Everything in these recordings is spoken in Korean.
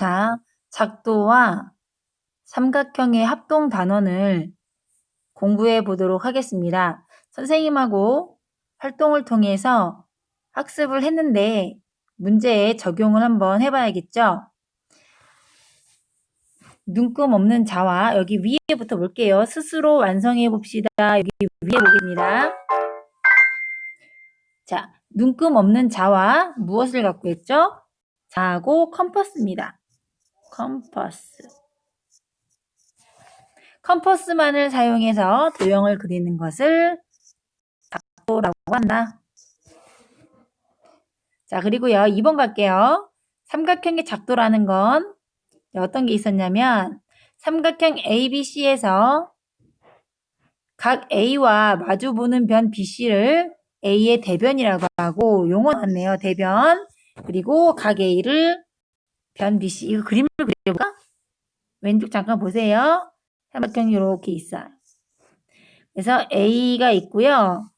자, 작도와 삼각형의 합동 단원을 공부해 보도록 하겠습니다. 선생님하고 활동을 통해서 학습을 했는데 문제에 적용을 한번 해봐야겠죠? 눈금 없는 자와 여기 위에부터 볼게요. 스스로 완성해 봅시다. 여기 위에 보겠습니다. 자, 눈금 없는 자와 무엇을 갖고 있죠? 자하고 컴퍼스입니다. 컴퍼스. 컴퍼스만을 사용해서 도형을 그리는 것을 작도라고 한다. 자, 그리고요. 2번 갈게요. 삼각형의 작도라는 건 어떤 게 있었냐면 삼각형 ABC에서 각 A와 마주 보는 변 BC를 A의 대변이라고 하고 용어 나왔네요. 대변. 그리고 각 A를 변 BC. 이거 그림을 그려볼까? 왼쪽 잠깐 보세요. 삼각형이 이렇게 있어요. 그래서 A가 있고요.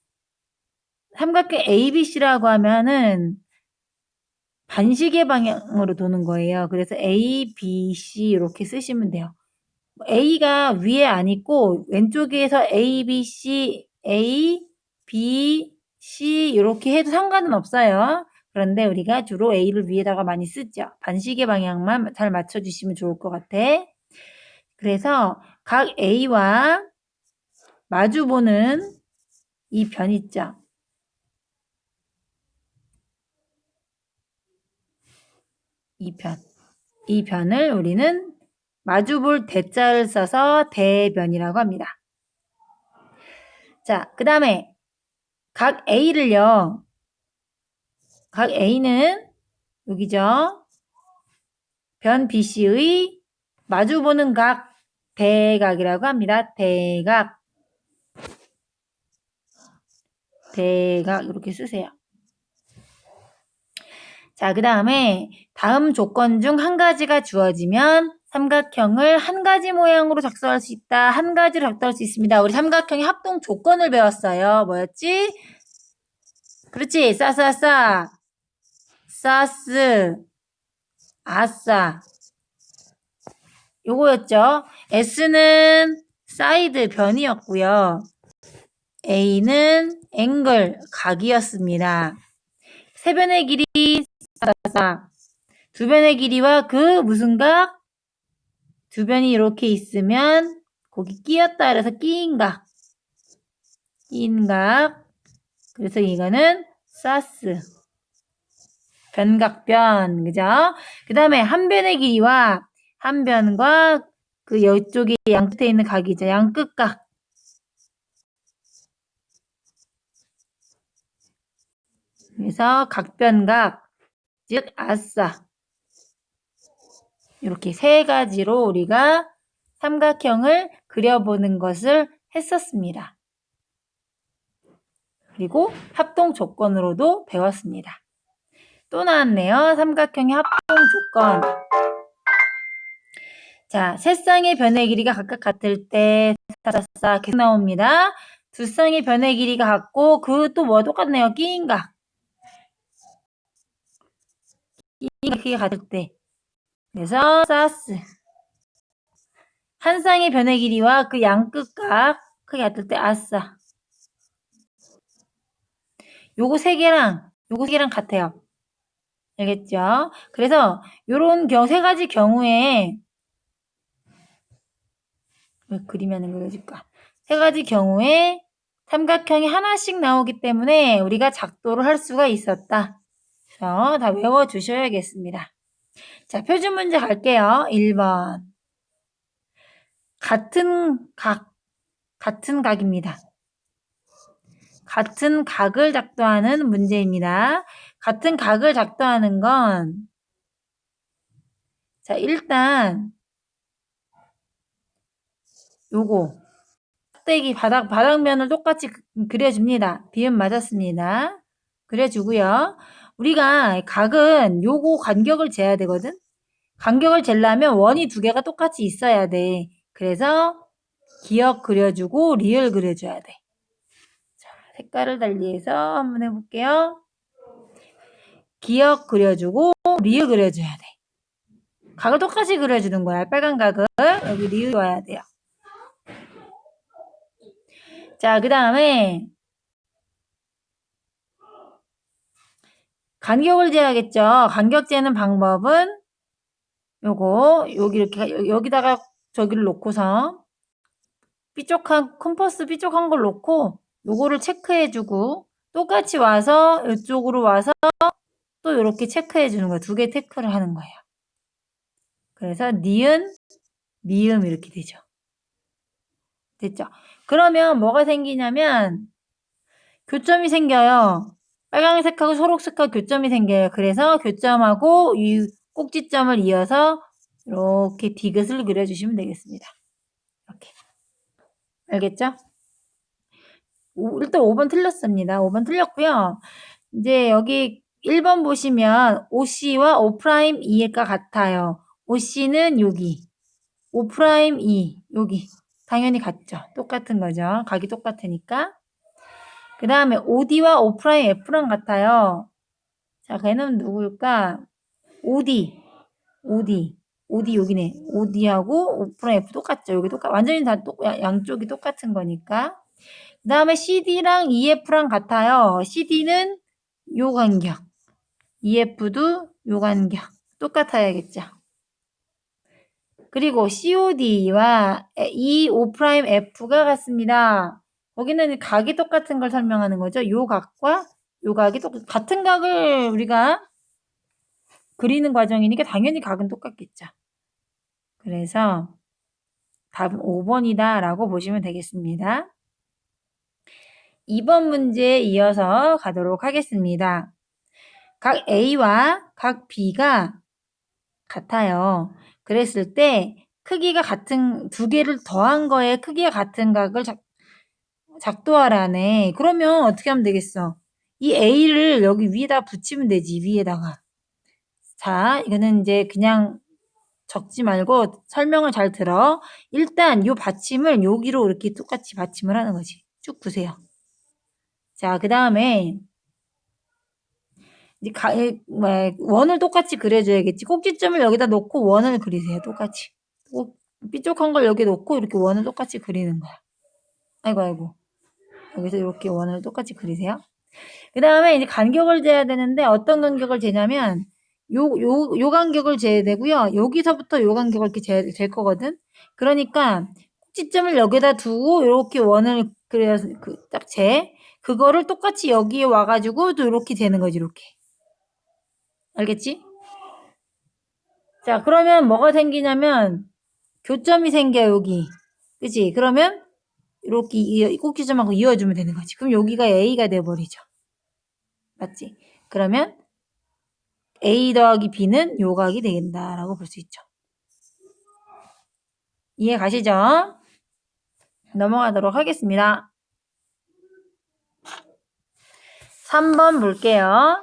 삼각형 ABC라고 하면은 반시계 방향으로 도는 거예요. 그래서 A, B, C 이렇게 쓰시면 돼요. A가 위에 안 있고 왼쪽에서 A, B, C, A, B, C 이렇게 해도 상관은 없어요. 그런데 우리가 주로 A를 위에다가 많이 쓰죠. 반시계 방향만 잘 맞춰주시면 좋을 것 같아. 그래서 각 A와 마주보는 이 변 있죠. 이 변. 이 변을 우리는 마주볼 대자를 써서 대변이라고 합니다. 자, 그 다음에 각 A를요. 각 A는 여기죠. 변 BC의 마주보는 각 대각이라고 합니다. 대각. 대각 이렇게 쓰세요. 자, 그 다음에 다음 조건 중 한 가지가 주어지면 삼각형을 한 가지 모양으로 작성할 수 있다. 한 가지로 작성할 수 있습니다. 우리 삼각형의 합동 조건을 배웠어요. 뭐였지? 그렇지. 싸싸싸. 싸스. 아싸. 요거였죠. S는 사이드 변이었고요. A는 앵글 각이었습니다. 세 변의 길이 싸싸. 두 변의 길이와 그 무슨 각? 두 변이 이렇게 있으면 거기 끼었다 그래서 끼인 각. 끼인 각. 그래서 이거는 사스. 변각변. 그죠? 그 다음에 한 변의 길이와 한 변과 그 옆쪽에 양 끝에 있는 각이죠. 양 끝각. 그래서 각변각, 즉 아싸. 이렇게 세 가지로 우리가 삼각형을 그려보는 것을 했었습니다. 그리고 합동 조건으로도 배웠습니다. 또 나왔네요. 삼각형의 합동 조건. 자, 세 쌍의 변의 길이가 각각 같을 때 사사사 계속 나옵니다. 두 쌍의 변의 길이가 같고 그 또 뭐 똑같네요. 끼인각. 끼인각 크기가 같을 때. 그래서 사스. 한 쌍의 변의 길이와 그 양끝각 크게 같을 때 아싸. 요거 세 개랑 요거 세 개랑 같아요. 알겠죠? 그래서 요런 경우 세 가지 경우에 왜 그림이 안 그려질까? 세 가지 경우에 삼각형이 하나씩 나오기 때문에 우리가 작도를 할 수가 있었다. 그래서 다 외워주셔야겠습니다. 자, 표준 문제 갈게요. 1번. 같은 각, 같은 각입니다. 같은 각을 작도하는 문제입니다. 같은 각을 작도하는 건, 자, 일단, 요거, 짝대기 바닥, 바닥면을 똑같이 그- 그려줍니다. 비음 맞았습니다. 그려주고요. 우리가 각은 요거 간격을 재야 되거든? 간격을 재려면 원이 두 개가 똑같이 있어야 돼. 그래서 기억 그려주고 리을 그려줘야 돼. 자, 색깔을 달리해서 한번 해볼게요. 기억 그려주고 리을 그려줘야 돼. 각을 똑같이 그려주는 거야. 빨간 각을 여기 리을 와야 돼요. 자, 그 다음에 간격을 재야겠죠. 간격 재는 방법은 요거 여기 이렇게 여기다가 저기를 놓고서 삐쪽한 컴퍼스 삐쪽한 걸 놓고 요거를 체크해주고 똑같이 와서 이쪽으로 와서 또 이렇게 체크해 주는 거예요. 두 개 체크를 하는 거예요. 그래서 니은, 미음 이렇게 되죠. 됐죠? 그러면 뭐가 생기냐면 교점이 생겨요. 빨강색하고 초록색하고 교점이 생겨요. 그래서 교점하고 이 꼭지점을 이어서 이렇게 디귿을 그려주시면 되겠습니다. 이렇게. 알겠죠? 오- 일단 5번 틀렸습니다. 5번 틀렸고요. 이제 여기 1번 보시면 OC와 O'E가 같아요. OC는 여기, O'E 여기. 당연히 같죠. 똑같은 거죠. 각이 똑같으니까. 그 다음에 OD와 O'F랑 같아요. 자, 걔는 누구일까? OD, OD, OD 여기네. OD하고 O'F 똑같죠. 여기 똑같, 완전히 다 똑, 양- 양쪽이 똑같은 거니까. 그 다음에 CD랑 EF랑 같아요. CD는 요 간격, EF도 요 간격. 똑같아야겠죠. 그리고 COD와 EO'F가 같습니다. 거기는 각이 똑같은 걸 설명하는 거죠. 요 각과 요 각이 똑 같은 각을 우리가 그리는 과정이니까 당연히 각은 똑같겠죠. 그래서 답은 5번이다 라고 보시면 되겠습니다. 2번 문제에 이어서 가도록 하겠습니다. 각 A와 각 B가 같아요. 그랬을 때 크기가 같은 두 개를 더한 거에 크기가 같은 각을 작, 작도하라네. 그러면 어떻게 하면 되겠어? 이 A를 여기 위에다 붙이면 되지. 위에다가. 자, 이거는 이제 그냥 적지 말고 설명을 잘 들어. 일단 요 받침을 여기로 이렇게 똑같이 받침을 하는 거지. 쭉 보세요. 자, 그 다음에 뭐, 원을 똑같이 그려줘야겠지. 꼭지점을 여기다 놓고 원을 그리세요. 똑같이. 꼭 삐쪽한 걸 여기 놓고 이렇게 원을 똑같이 그리는 거야. 아이고, 아이고. 여기서 이렇게 원을 똑같이 그리세요. 그 다음에 이제 간격을 재야 되는데 어떤 간격을 재냐면 요, 요, 요 간격을 재야 되고요. 여기서부터 요 간격을 이렇게 재야 될 거거든. 그러니까 꼭지점을 여기다 두고 이렇게 원을 그려서 그 딱 재. 그거를 똑같이 여기에 와가지고 또 이렇게 재는 거지, 이렇게. 알겠지? 자, 그러면 뭐가 생기냐면 교점이 생겨 여기. 그치? 그러면 이렇게 이 꼭지점하고 이어주면 되는 거지. 그럼 여기가 A가 돼버리죠. 맞지? 그러면 A 더하기 B는 요각이 되겠다라고 볼 수 있죠. 이해 가시죠? 넘어가도록 하겠습니다. 3번 볼게요.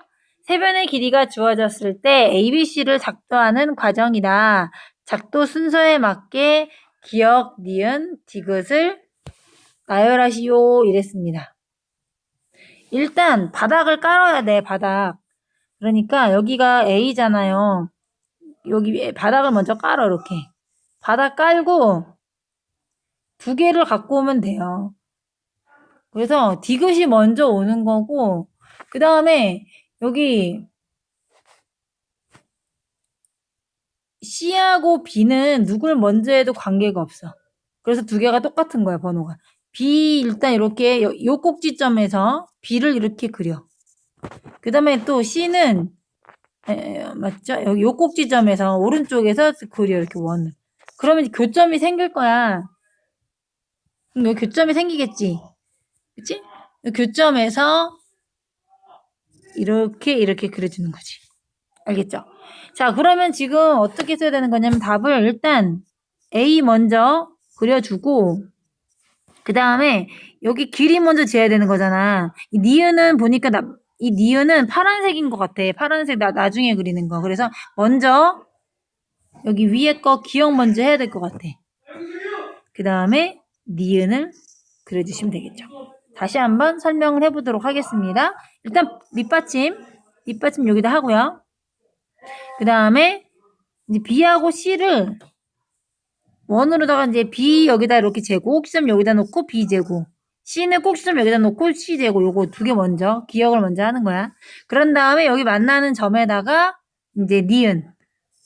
세변의 길이가 주어졌을 때 ABC를 작도하는 과정이다. 작도 순서에 맞게 기억, 니은, 디귿을 나열하시오 이랬습니다. 일단 바닥을 깔아야 돼, 바닥. 그러니까 여기가 A잖아요. 여기 바닥을 먼저 깔아, 이렇게. 바닥 깔고 두 개를 갖고 오면 돼요. 그래서 디귿이 먼저 오는 거고, 그 다음에 여기 C하고 B는 누굴 먼저 해도 관계가 없어. 그래서 두 개가 똑같은 거야, 번호가. B 일단 이렇게 요, 요 꼭지점에서 B를 이렇게 그려. 그 다음에 또 C는 에, 맞죠? 여기 요 꼭지점에서 오른쪽에서 그려 이렇게 원을. 그러면 교점이 생길 거야. 여기 교점이 생기겠지. 그치? 교점에서 이렇게 이렇게 그려주는 거지. 알겠죠? 자, 그러면 지금 어떻게 써야 되는 거냐면 답을 일단 A 먼저 그려주고 그 다음에 여기 길이 먼저 재야 되는 거잖아. 이 니은은 보니까 나, 이 니은은 파란색인 것 같아. 파란색 나, 나중에 그리는 거. 그래서 먼저 여기 위에 거 기억 먼저 해야 될 것 같아. 그 다음에 니은을 그려주시면 되겠죠. 다시 한번 설명을 해보도록 하겠습니다. 일단 밑받침, 밑받침 여기다 하고요. 그 다음에 이제 B하고 C를 원으로다가 이제 B 여기다 이렇게 재고 꼭지점 여기다 놓고 B 재고 C는 꼭지점 여기다 놓고 C 재고 요거 두 개 먼저 기억을 먼저 하는 거야. 그런 다음에 여기 만나는 점에다가 이제 니은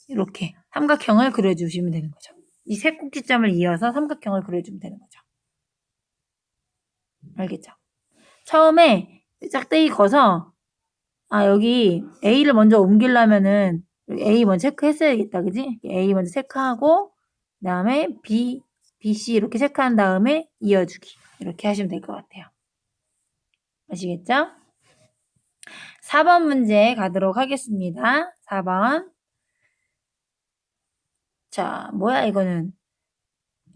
이렇게 삼각형을 그려주시면 되는 거죠. 이 세 꼭지점을 이어서 삼각형을 그려주면 되는 거죠. 알겠죠? 처음에 짝대기 거서 아 여기 A를 먼저 옮기려면은 A 먼저 체크했어야겠다 그지? A 먼저 체크하고 그 다음에 B, B, C 이렇게 체크한 다음에 이어주기 이렇게 하시면 될 것 같아요. 아시겠죠? 4번 문제 가도록 하겠습니다. 4번 자 뭐야 이거는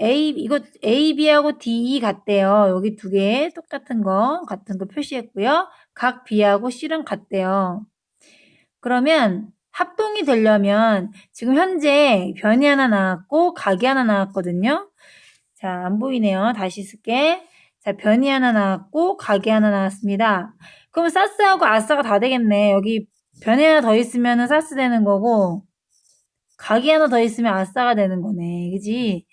A 이거 A, B하고 D, E 같대요. 여기 두 개 똑같은 거 같은 거 표시했고요. 각 B하고 C는 같대요. 그러면 합동이 되려면 지금 현재 변이 하나 나왔고 각이 하나 나왔거든요. 자, 안 보이네요. 다시 쓸게. 자, 변이 하나 나왔고 각이 하나 나왔습니다. 그럼 사스하고 아싸가 다 되겠네. 여기 변이 하나 더 있으면 사스 되는 거고 각이 하나 더 있으면 아싸가 되는 거네. 그지?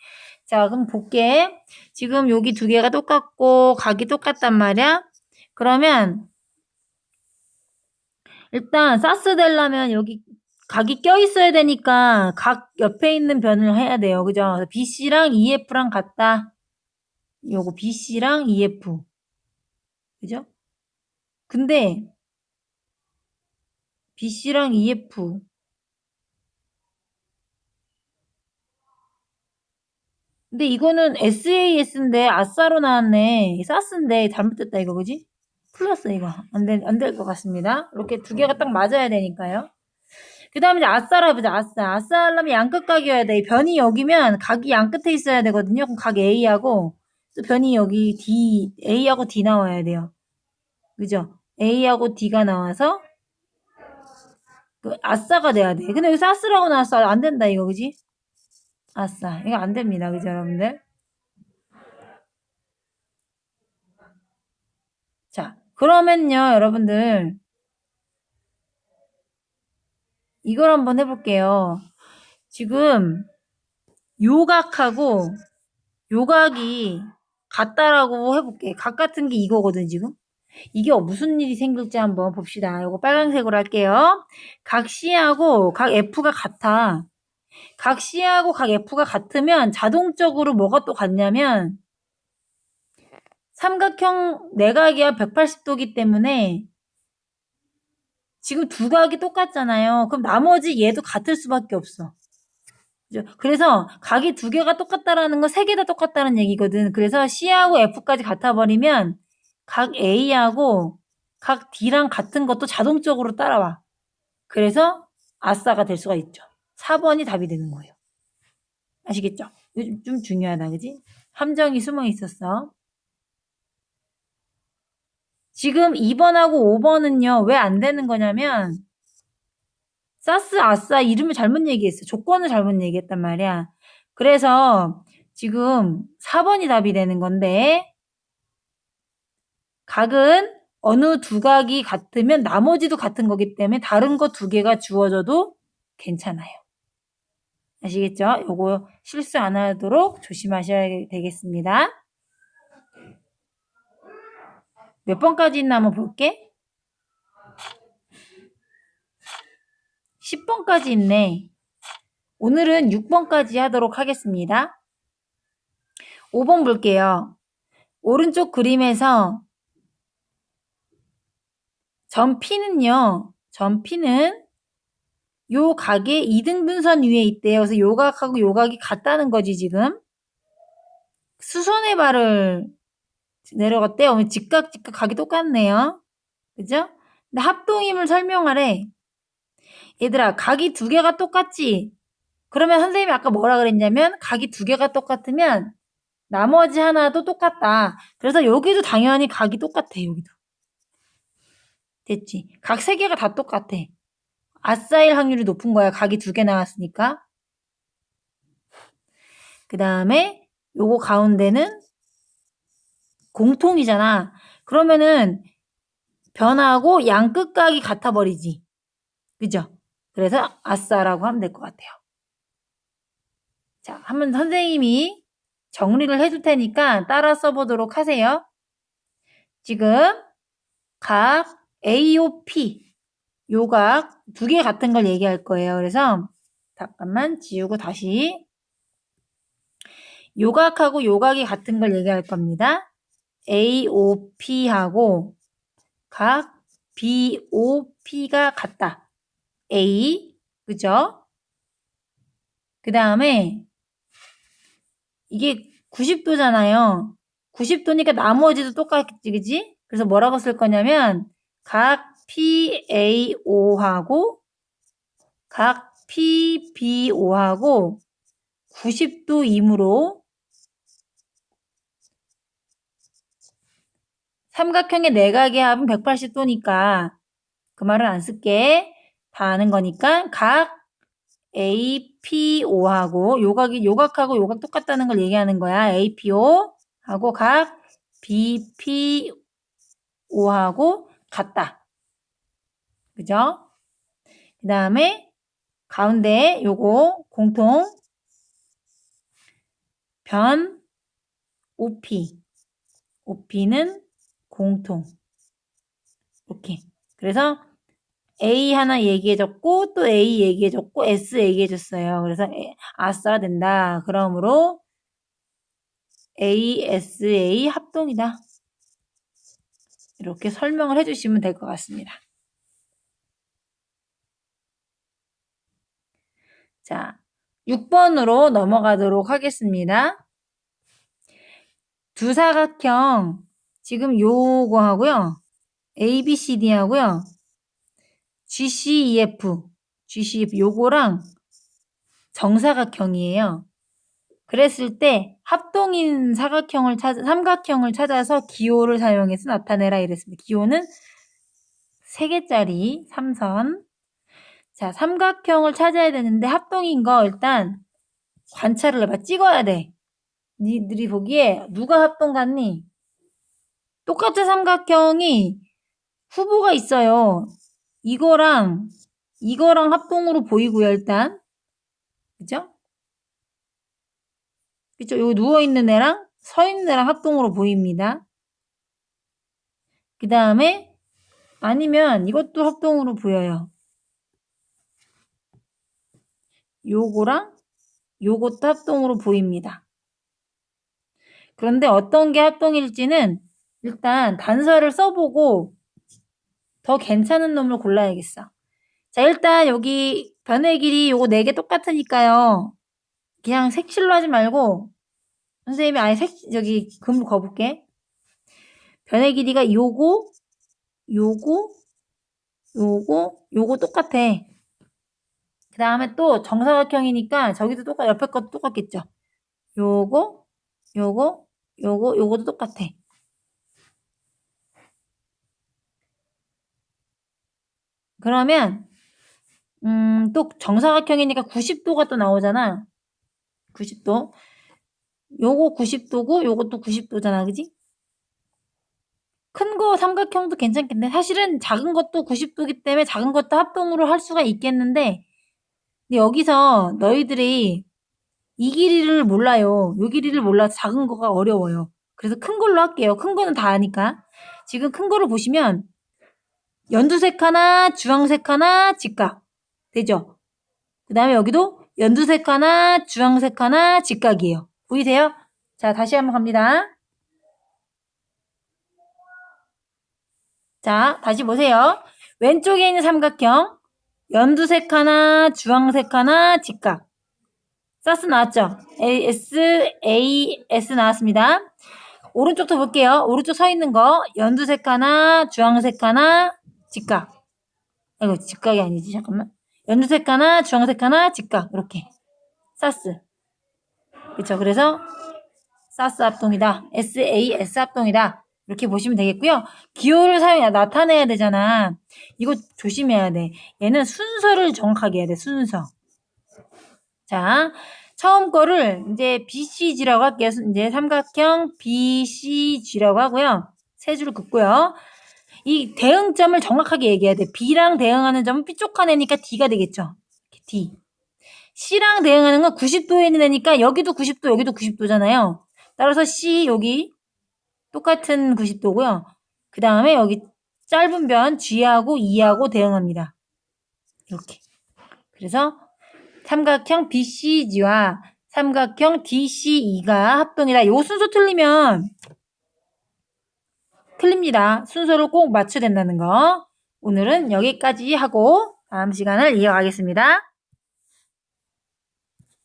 자, 그럼 볼게. 지금 여기 두 개가 똑같고 각이 똑같단 말이야. 그러면 일단 사스 되려면 여기 각이 껴 있어야 되니까 각 옆에 있는 변을 해야 돼요. 그죠? BC랑 EF랑 같다. 요거 BC랑 EF. 그죠? 근데 BC랑 EF 근데 이거는 SAS인데 아싸로 나왔네. 사스인데 잘못됐다 이거 그지? 플러스 이거 안될 안 될 것 같습니다. 이렇게 두 개가 딱 맞아야 되니까요. 그 다음에 이제 아싸라 해보자. 아싸. 아싸 하려면 양끝 각이어야 돼. 변이 여기면 각이 양 끝에 있어야 되거든요. 그럼 각 A하고 또 변이 여기 D, A하고 D 나와야 돼요. 그죠? A하고 D가 나와서 그 아싸가 돼야 돼. 근데 여기 사스라고 나왔어. 안 된다 이거 그지? 아싸. 이거 안 됩니다. 그죠 여러분들? 자, 그러면요, 여러분들. 이걸 한번 해볼게요. 지금 요각하고 요각이 같다라고 해볼게. 각 같은 게 이거거든, 지금. 이게 무슨 일이 생길지 한번 봅시다. 이거 빨간색으로 할게요. 각 C하고 각 F가 같아. 각 C하고 각 F가 같으면 자동적으로 뭐가 또 같냐면 삼각형 내각이야 180도기 때문에 지금 두 각이 똑같잖아요. 그럼 나머지 얘도 같을 수밖에 없어. 그래서 각이 두 개가 똑같다라는 건 세 개 다 똑같다는 얘기거든. 그래서 C하고 F까지 같아버리면 각 A하고 각 D랑 같은 것도 자동적으로 따라와. 그래서 아싸가 될 수가 있죠. 4번이 답이 되는 거예요. 아시겠죠? 요즘 좀 중요하다, 그지? 함정이 숨어 있었어. 지금 2번하고 5번은요, 왜 안 되는 거냐면, 사스, 아싸 이름을 잘못 얘기했어. 조건을 잘못 얘기했단 말이야. 그래서 지금 4번이 답이 되는 건데, 각은 어느 두 각이 같으면 나머지도 같은 거기 때문에 다른 거 두 개가 주어져도 괜찮아요. 아시겠죠? 요거 실수 안 하도록 조심하셔야 되겠습니다. 몇 번까지 있나 한번 볼게. 10번까지 있네. 오늘은 6번까지 하도록 하겠습니다. 5번 볼게요. 오른쪽 그림에서. 점 P는 요 각의 2등분선 위에 있대요. 그래서 요 각하고 요 각이 같다는 거지 지금. 수선의 발을 내려갔대요. 직각 직각 각이 똑같네요. 그죠? 근데 합동임을 설명하래. 얘들아 각이 두 개가 똑같지? 그러면 선생님이 아까 뭐라 그랬냐면 각이 두 개가 똑같으면 나머지 하나도 똑같다. 그래서 여기도 당연히 각이 똑같아. 여기도. 됐지? 각 세 개가 다 똑같아. 아싸일 확률이 높은 거야. 각이 두 개 나왔으니까. 그 다음에 요거 가운데는 공통이잖아. 그러면은 변하고 양 끝각이 같아 버리지. 그죠? 그래서 아싸라고 하면 될 것 같아요. 자, 한번 선생님이 정리를 해줄 테니까 따라 써보도록 하세요. 지금 각 AOP 요각 두 개 같은 걸 얘기할 거예요. 그래서 잠깐만 지우고 다시 요각하고 요각이 같은 걸 얘기할 겁니다. AOP하고 각 BOP가 같다. A 그죠? 그 다음에 이게 90도잖아요. 90도니까 나머지도 똑같지, 그지? 그래서 뭐라고 쓸 거냐면, 각 PAO하고, 각 PBO하고, 90도이므로, 삼각형의 내각의 합은 180도니까, 그 말은 안 쓸게. 다 아는 거니까, 각 APO하고 요각이 요각하고 요각 똑같다는 걸 얘기하는 거야. APO하고 각 BPO하고 같다. 그죠? 그 다음에 가운데 요거 공통 변 OP OP는 공통 이렇게 그래서 A 하나 얘기해줬고 또 A 얘기해줬고 S 얘기해줬어요. 그래서 아싸 된다. 그러므로 ASA 합동이다. 이렇게 설명을 해주시면 될 것 같습니다. 자, 6번으로 넘어가도록 하겠습니다. 두 사각형, 지금 요거 하고요. ABCD 하고요. GCEF, GCEF 요거랑 정사각형이에요. 그랬을 때 합동인 사각형을 찾아 삼각형을 찾아서 기호를 사용해서 나타내라 이랬습니다. 기호는 3개짜리 삼선. 자, 삼각형을 찾아야 되는데 합동인 거 일단 관찰을 해봐. 찍어야 돼. 니들이 보기에 누가 합동 같니? 똑같은 삼각형이 후보가 있어요. 이거랑 이거랑 합동으로 보이고요, 일단. 그죠? 그죠? 여기 누워있는 애랑 서있는 애랑 합동으로 보입니다. 그 다음에 아니면 이것도 합동으로 보여요. 요거랑 요것도 합동으로 보입니다. 그런데 어떤 게 합동일지는 일단 단서를 써보고 더 괜찮은 놈을 골라야겠어. 자, 일단 여기 변의 길이 요거 4개 똑같으니까요. 그냥 색칠로 하지 말고 선생님이 아예 색 저기 금으로 거볼게. 변의 길이가 요거 요거 요거 요거 똑같아. 그 다음에 또 정사각형이니까 저기도 똑같 옆에 것도 똑같겠죠. 요거 요거 요거 요거도 똑같아. 그러면 음, 또 정사각형이니까 90도가 또 나오잖아. 90도. 요거 90도고 요것도 90도잖아. 그지? 큰 거 삼각형도 괜찮겠네. 사실은 작은 것도 90도기 때문에 작은 것도 합동으로 할 수가 있겠는데 근데 여기서 너희들이 이 길이를 몰라요. 요 길이를 몰라서 작은 거가 어려워요. 그래서 큰 걸로 할게요. 큰 거는 다 아니까. 지금 큰 거를 보시면 연두색 하나, 주황색 하나, 직각. 되죠? 그 다음에 여기도 연두색 하나, 주황색 하나, 직각이에요. 보이세요? 자, 다시 한번 갑니다. 자, 다시 보세요. 왼쪽에 있는 삼각형. 연두색 하나, 주황색 하나, 직각. 사스 나왔죠? S, A, S 나왔습니다. 오른쪽도 볼게요. 오른쪽 서 있는 거. 연두색 하나, 주황색 하나, 직각. 아이고, 직각이 아니지. 잠깐만. 연두색 하나, 주황색 하나, 직각. 이렇게. 사스. 그쵸. 그래서 사스 합동이다. SAS 합동이다. 이렇게 보시면 되겠고요. 기호를 사용해 나타내야 되잖아. 이거 조심해야 돼. 얘는 순서를 정확하게 해야 돼. 순서. 자, 처음 거를 이제 BCG라고 할게요. 이제 삼각형 BCG라고 하고요. 세 줄 긋고요. 이 대응점을 정확하게 얘기해야 돼. B랑 대응하는 점은 삐쪽한 애니까 D가 되겠죠. D. C랑 대응하는 건 90도에 있는 애니까 여기도 90도, 여기도 90도잖아요. 따라서 C 여기 똑같은 90도고요. 그 다음에 여기 짧은 변 G하고 E하고 대응합니다. 이렇게. 그래서 삼각형 BCG와 삼각형 DCE가 합동이다. 요 순서 틀리면 틀립니다. 순서를 꼭 맞춰야 된다는 거. 오늘은 여기까지 하고 다음 시간을 이어가겠습니다.